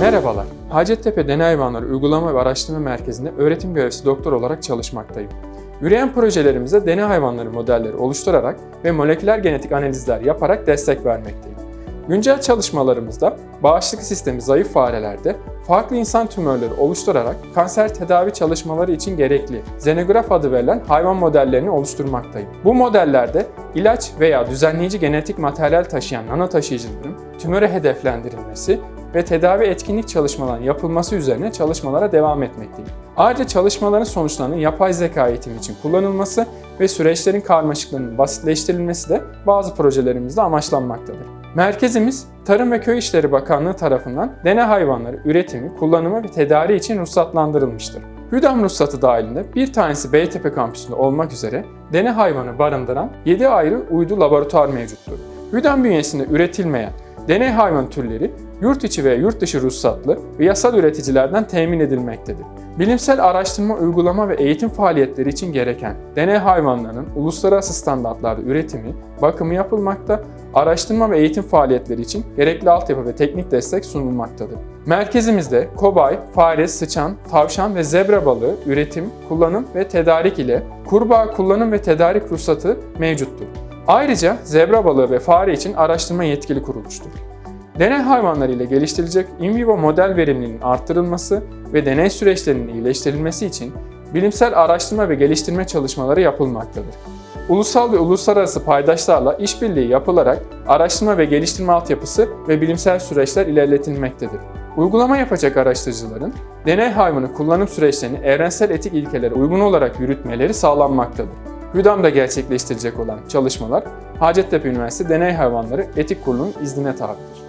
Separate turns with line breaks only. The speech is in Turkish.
Merhabalar, Hacettepe Deney Hayvanları Uygulama ve Araştırma Merkezi'nde öğretim görevlisi doktor olarak çalışmaktayım. Üreyen projelerimizde deney hayvanları modelleri oluşturarak ve moleküler genetik analizler yaparak destek vermekteyim. Güncel çalışmalarımızda bağışıklık sistemi zayıf farelerde farklı insan tümörleri oluşturarak kanser tedavi çalışmaları için gerekli xenograf adı verilen hayvan modellerini oluşturmaktayım. Bu modellerde ilaç veya düzenleyici genetik materyal taşıyan nano taşıyıcıların tümöre hedeflendirilmesi ve tedavi etkinlik çalışmalarının yapılması üzerine çalışmalara devam etmekteyim. Ayrıca çalışmaların sonuçlarının yapay zeka eğitimi için kullanılması ve süreçlerin karmaşıklığının basitleştirilmesi de bazı projelerimizde amaçlanmaktadır. Merkezimiz Tarım ve Köy İşleri Bakanlığı tarafından deney hayvanları üretimi, kullanımı ve tedariği için ruhsatlandırılmıştır. Hüdam ruhsatı dahilinde bir tanesi Beytepe kampüsünde olmak üzere deney hayvanı barındıran 7 ayrı uydu laboratuvar mevcuttur. Hüdam bünyesinde üretilmeyen deney hayvan türleri yurt içi veya yurt dışı ruhsatlı ve yasal üreticilerden temin edilmektedir. Bilimsel araştırma, uygulama ve eğitim faaliyetleri için gereken deney hayvanlarının uluslararası standartlarda üretimi, bakımı yapılmakta, araştırma ve eğitim faaliyetleri için gerekli altyapı ve teknik destek sunulmaktadır. Merkezimizde kobay, fare, sıçan, tavşan ve zebra balığı üretim, kullanım ve tedarik ile kurbağa kullanım ve tedarik ruhsatı mevcuttur. Ayrıca zebra balığı ve fare için araştırma yetkili kuruluştur. Deney hayvanları ile geliştirilecek in vivo model verimliliğinin arttırılması ve deney süreçlerinin iyileştirilmesi için bilimsel araştırma ve geliştirme çalışmaları yapılmaktadır. Ulusal ve uluslararası paydaşlarla işbirliği yapılarak araştırma ve geliştirme altyapısı ve bilimsel süreçler ilerletilmektedir. Uygulama yapacak araştırıcıların deney hayvanı kullanım süreçlerini evrensel etik ilkelere uygun olarak yürütmeleri sağlanmaktadır. Hüdam'da gerçekleştirecek olan çalışmalar Hacettepe Üniversitesi Deney Hayvanları Etik Kurulu'nun iznine tabidir.